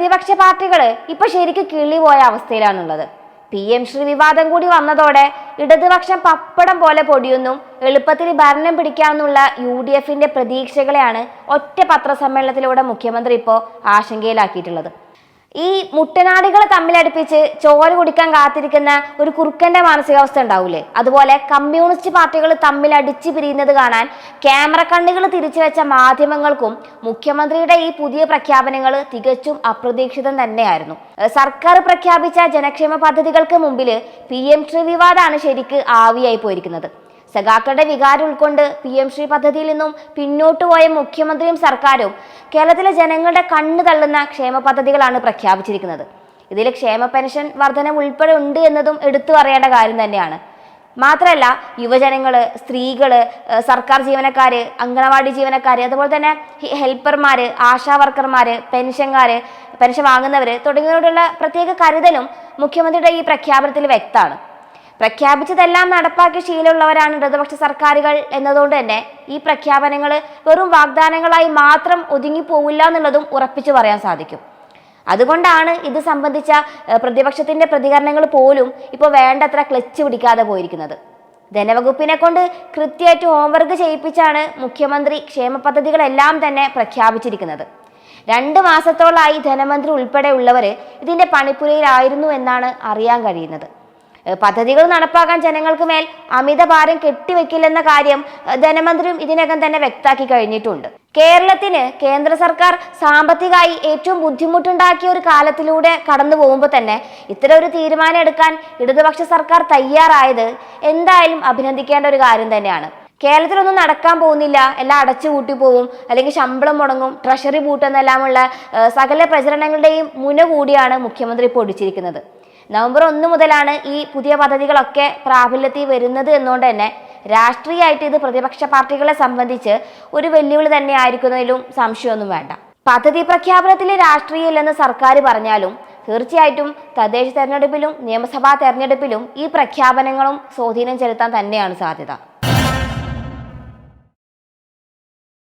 പ്രതിപക്ഷ പാർട്ടികൾ ഇപ്പൊ ശരിക്കും കിളി പോയ അവസ്ഥയിലാണുള്ളത്. പി എം ശ്രീ വിവാദം കൂടി വന്നതോടെ ഇടതുപക്ഷം പപ്പടം പോലെ പൊടിയൊന്നും. എളുപ്പത്തിൽ ഭരണം പിടിക്കാമെന്നുള്ള യു ഡി എഫിന്റെ പ്രതീക്ഷകളെയാണ് ഒറ്റ പത്രസമ്മേളനത്തിലൂടെ മുഖ്യമന്ത്രി ഇപ്പോൾ ആശങ്കയിലാക്കിയിട്ടുള്ളത്. ഈ മുട്ടനാടികൾ തമ്മിലടുപ്പിച്ച് ചോര കുടിക്കാൻ കാത്തിരിക്കുന്ന ഒരു കുറുക്കന്റെ മാനസികാവസ്ഥ ഉണ്ടാവൂലേ? അതുപോലെ കമ്മ്യൂണിസ്റ്റ് പാർട്ടികൾ തമ്മിൽ അടിച്ചു പിരിയുന്നത് കാണാൻ ക്യാമറ കണ്ണുകൾ തിരിച്ചു വെച്ച മാധ്യമങ്ങൾക്കും മുഖ്യമന്ത്രിയുടെ ഈ പുതിയ പ്രഖ്യാപനങ്ങൾ തികച്ചും അപ്രതീക്ഷിതം തന്നെയായിരുന്നു. സർക്കാർ പ്രഖ്യാപിച്ച ജനക്ഷേമ പദ്ധതികൾക്ക് മുമ്പിൽ പി എം ശ്രീ വിവാദാണ് ശരിക്ക് ആവിയായി പോയിരിക്കുന്നത്. സഖാക്കളുടെ വികാരം ഉൾക്കൊണ്ട് പി എം ശ്രീ പദ്ധതിയിൽ നിന്നും പിന്നോട്ട് പോയ മുഖ്യമന്ത്രിയും സർക്കാരും കേരളത്തിലെ ജനങ്ങളുടെ കണ്ണു തള്ളുന്ന ക്ഷേമ പദ്ധതികളാണ് പ്രഖ്യാപിച്ചിരിക്കുന്നത്. ഇതിൽ ക്ഷേമ പെൻഷൻ വർധനം ഉൾപ്പെടെ ഉണ്ട് എന്നതും എടുത്തു പറയേണ്ട കാര്യം തന്നെയാണ്. മാത്രമല്ല യുവജനങ്ങൾ സ്ത്രീകൾ സർക്കാർ ജീവനക്കാർ അംഗനവാടി ജീവനക്കാർ അതുപോലെ തന്നെ ഹെൽപ്പർമാർ ആശാ വർക്കർമാർ പെൻഷൻകാർ പെൻഷൻ വാങ്ങുന്നവർ തുടങ്ങിയവരോടുള്ള പ്രത്യേക കരുതലും മുഖ്യമന്ത്രിയുടെ ഈ പ്രഖ്യാപനത്തിൽ വ്യക്തമാണ്. പ്രഖ്യാപിച്ചതെല്ലാം നടപ്പാക്കി ശീലമുള്ളവരാണ് ഇടതുപക്ഷ സർക്കാരുകൾ എന്നതുകൊണ്ട് തന്നെ ഈ പ്രഖ്യാപനങ്ങൾ വെറും വാഗ്ദാനങ്ങളായി മാത്രം ഒതുങ്ങി പോവില്ല എന്നുള്ളതും ഉറപ്പിച്ചു പറയാൻ സാധിക്കും. അതുകൊണ്ടാണ് ഇത് സംബന്ധിച്ച പ്രതിപക്ഷത്തിന്റെ പ്രതികരണങ്ങൾ പോലും ഇപ്പോൾ വേണ്ടത്ര ക്ലച്ച് പിടിക്കാതെ പോയിരിക്കുന്നത്. ധനവകുപ്പിനെ കൊണ്ട് കൃത്യമായിട്ട് ഹോംവർക്ക് ചെയ്യിപ്പിച്ചാണ് മുഖ്യമന്ത്രി ക്ഷേമ പദ്ധതികളെല്ലാം തന്നെ പ്രഖ്യാപിച്ചിരിക്കുന്നത്. രണ്ട് മാസത്തോളായി ധനമന്ത്രി ഉൾപ്പെടെയുള്ളവർ ഇതിന്റെ പണിപ്പുരയിലായിരുന്നു എന്നാണ് അറിയാൻ കഴിയുന്നത്. പദ്ധതികൾ നടപ്പാക്കാൻ ജനങ്ങൾക്ക് മേൽ അമിത ഭാരം കെട്ടിവെക്കില്ലെന്ന കാര്യം ധനമന്ത്രിയും ഇതിനകം തന്നെ വ്യക്താക്കി കഴിഞ്ഞിട്ടുണ്ട്. കേരളത്തിന് കേന്ദ്ര സർക്കാർ സാമ്പത്തികമായി ഏറ്റവും ബുദ്ധിമുട്ടുണ്ടാക്കിയ ഒരു കാലത്തിലൂടെ കടന്നു പോകുമ്പോൾ തന്നെ ഇത്തരം ഒരു തീരുമാനം എടുക്കാൻ ഇടതുപക്ഷ സർക്കാർ തയ്യാറായത് എന്തായാലും അഭിനന്ദിക്കേണ്ട ഒരു കാര്യം തന്നെയാണ്. കേരളത്തിലൊന്നും നടക്കാൻ പോകുന്നില്ല. എല്ലാം അടച്ചു കൂട്ടി പോവും. അല്ലെങ്കിൽ ശമ്പളം മുടങ്ങും. ട്രഷറി പൂട്ടെന്നെല്ലാമുള്ള സകല പ്രചരണങ്ങളുടെയും മുന കൂടിയാണ് മുഖ്യമന്ത്രി പൊടിച്ചിരിക്കുന്നത് നവംബർ ഒന്ന് മുതലാണ് ഈ പുതിയ പദ്ധതികളൊക്കെ പ്രാബല്യത്തിൽ വരുന്നത് എന്നുകൊണ്ട് തന്നെ രാഷ്ട്രീയമായിട്ട് ഇത് പ്രതിപക്ഷ പാർട്ടികളെ സംബന്ധിച്ച് ഒരു വെല്ലുവിളി തന്നെ ആയിരിക്കുന്നതിലും സംശയമൊന്നും വേണ്ട. പദ്ധതി പ്രഖ്യാപനത്തിൽ രാഷ്ട്രീയമില്ലെന്ന് സർക്കാർ പറഞ്ഞാലും തീർച്ചയായിട്ടും തദ്ദേശ തെരഞ്ഞെടുപ്പിലും നിയമസഭാ തെരഞ്ഞെടുപ്പിലും ഈ പ്രഖ്യാപനങ്ങളും സ്വാധീനം ചെലുത്താൻ തന്നെയാണ് സാധ്യത.